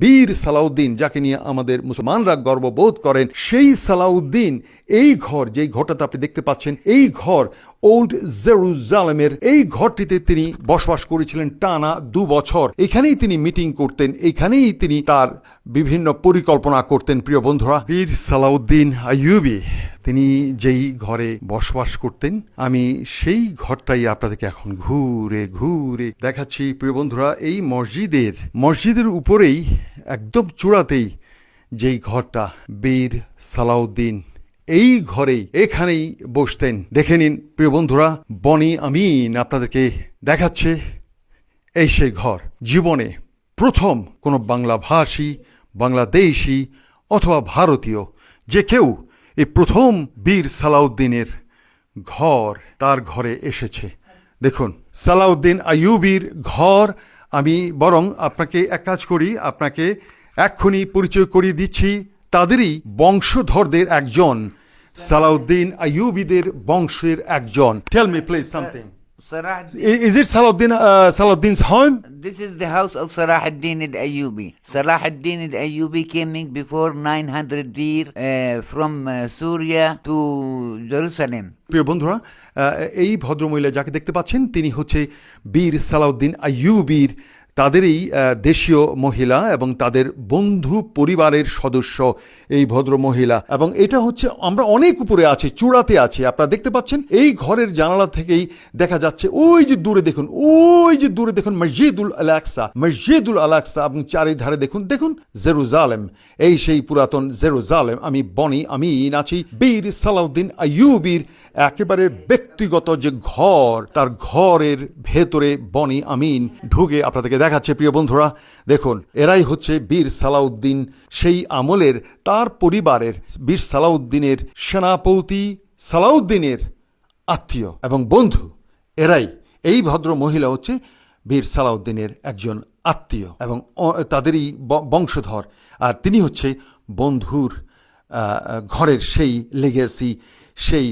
বীর সালাউদ্দিন, যাকে নিয়ে আমাদের মুসলমানরা গর্ববোধ করেন, সেই সালাউদ্দিন, এই ঘর, যেই ঘরটাতে আপনি দেখতে পাচ্ছেন, এই ঘর ওল্ড জেরুজালেমের এই ঘরটিতে তিনি বসবাস করেছিলেন টানা দু বছর। এখানেই তিনি মিটিং করতেন, এখানেই তিনি তার বিভিন্ন পরিকল্পনা করতেন, প্রিয় বন্ধুরা। বীর সালাউদ্দিন আইয়ুবি। তিনি যেই ঘরে বসবাস করতেন, আমি সেই ঘরটাই আপনাদেরকে এখন ঘুরে ঘুরে দেখাচ্ছি। প্রিয় বন্ধুরা, এই মসজিদের মসজিদের উপরেই, একদম চূড়াতেই যেই ঘরটা, বীর সালাউদ্দিন, এই ঘরেই এখানেই বসতেন। দেখে নিন, প্রিয় বন্ধুরা, বনি আমিন আপনাদেরকে দেখাচ্ছে এই সেই ঘর। জীবনে প্রথম কোনো বাংলাভাষী, বাংলাদেশি অথবা ভারতীয়, যে কেউ এই প্রথম বীর সালাউদ্দিনের ঘর তার ঘরে এসেছে। দেখুন, সালাউদ্দিন আইয়ুবির ঘর, আমি বরং আপনাকে এক কাজ করি, আপনাকে এক্ষুনি পরিচয় করিয়ে দিচ্ছি। তাদেরই বংশধরদের একজন, সালাউদ্দিন আইয়ুবিদের বংশের একজন। Tell me please something Salah Is it Salahuddin, uh, Salahuddin's home? This is the house of Salah ad-Din al-Ayyubi. Salah ad-Din al-Ayyubi came in before 900 year uh, from uh, Syria to Jerusalem. প্রিয় বন্ধুরা এই ভদ্রমহিলা যাকে দেখতে পাচ্ছেন তিনি হচ্ছে বীর সালাউদ্দিন আইয়ুবির তাদেরই দেশীয় মহিলা এবং তাদের বন্ধু পরিবারের সদস্য এই ভদ্র মহিলা। এবং এটা হচ্ছে, আমরা অনেক উপরে আছি, চূড়াতে আছি। আপনারা দেখতে পাচ্ছেন, এই ঘরের জানালা থেকেই দেখা যাচ্ছে, ওই যে দূরে দেখুন, ওই যে দূরে দেখুন, মসজিদুল আলাকসা মসজিদুল আলাকসা এবং চারিধারে দেখুন দেখুন, জেরুজালেম। এই সেই পুরাতন জেরুজালেম। আমি বনি আমি আছি, বীর সালাউদ্দিন আইয়ুবির একেবারে ব্যক্তিগত যে ঘর, তার ঘরের ভেতরে বনি আমিন ঢুকে আপনাদেরকে দেখাচ্ছে, প্রিয় বন্ধুরা। দেখুন, এরাই হচ্ছে বীর সালাউদ্দিন। সেই আমলের তার পরিবারের বীর সালাউদ্দিনের সেনাপতি, সালাউদ্দিনের আত্মীয় এবং বন্ধু। এরাই, এই ভদ্র মহিলা হচ্ছে বীর সালাউদ্দিনের একজন আত্মীয় এবং তাদেরই বংশধর। আর তিনি হচ্ছে বন্ধুর ঘরের সেই লেগেসি সেই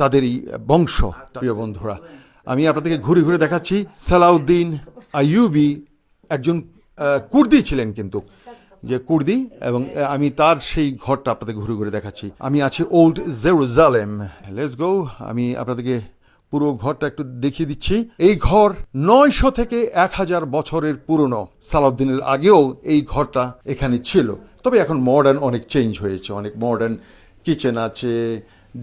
তাদেরই বংশ, প্রিয় বন্ধুরা। আমি আপনাদেরকে ঘুরে ঘুরে দেখাচ্ছি। সালাউদ্দিন আইয়ুবি একজন কুর্দি ছিলেন কিন্তু, যে কুর্দি, এবং আমি তার সেই ঘরটা আপনাদের ঘুরে ঘুরে দেখাচ্ছি। আমি আছি ওল্ড জেরুজালেম। লেটস গো আমি আপনাদেরকে পুরো ঘরটা একটু দেখিয়ে দিচ্ছি। এই ঘর নয়শো থেকে এক হাজার বছরের পুরনো। সালাউদ্দিনের আগেও এই ঘরটা এখানে ছিল। তবে এখন মডার্ন অনেক চেঞ্জ হয়েছে। অনেক মডার্ন কিচেন আছে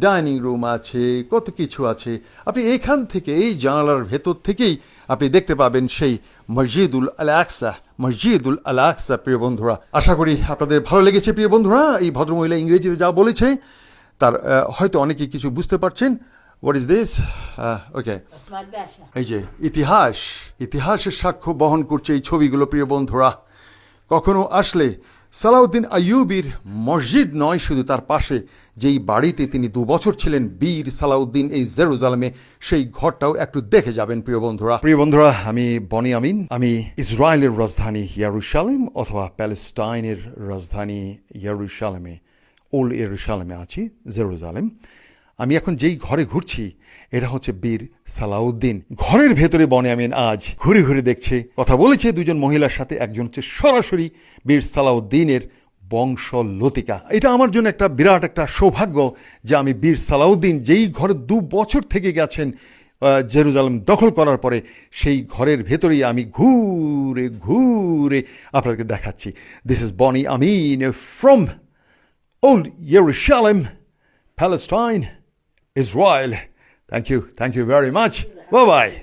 ডাইনিং রুম আছে কত কিছু আছে। আপনি এখান থেকে এই জানালার ভেতর থেকেই আপনি দেখতে পাবেন সেই মসজিদুল আল আকসা মসজিদুল আল আকসা প্রিয় বন্ধুরা। আশা করি আপনাদের ভালো লেগেছে প্রিয় বন্ধুরা। এই ভদ্রমহিলা ইংরেজিতে যা বলেছে তার হয়তো অনেকে কিছু বুঝতে পারছেন। হোয়াট ইজ দিস ওকে এই যে ইতিহাস ইতিহাসের সাক্ষ্য বহন করছে এই ছবিগুলো প্রিয় বন্ধুরা। কখনো আসলে সালাউদ্দিন আইয়ুবির মসজিদ নয়, শুধু তার পাশে। যেই বাড়িতে তিনি দু বছর ছিলেন, বীর সালাউদ্দিন এই জেরুজালেমে, সেই ঘরটাও একটু দেখে যাবেন, প্রিয় বন্ধুরা। প্রিয় বন্ধুরা, আমি বনি আমিন। আমি ইসরায়েলের রাজধানী ইয়ারুসালেম অথবা প্যালেস্টাইনের রাজধানী ইয়ারুসালেমে ওল্ড ইয়ারুসালেমে আছি, জেরুজালেম। আমি এখন যেই ঘরে ঘুরছি এটা হচ্ছে বীর সালাউদ্দিন। ঘরের ভেতরে বনে আমিন আজ ঘুরে ঘুরে দেখছে। কথা বলেছে দুজন মহিলার সাথে একজন হচ্ছে সরাসরি বীর সালাউদ্দিনের বংশ লতিকা এটা আমার জন্য একটা বিরাট একটা সৌভাগ্য যে আমি বীর সালাউদ্দিন যেই ঘরে দু বছর থেকে গেছেন জেরুজালেম দখল করার পরে সেই ঘরের ভেতরেই আমি ঘুরে ঘুরে আপনাদেরকে দেখাচ্ছি। This is Bani Amin from Old Jerusalem, Palestine, Israel. Thank you. Thank you very much. Bye bye.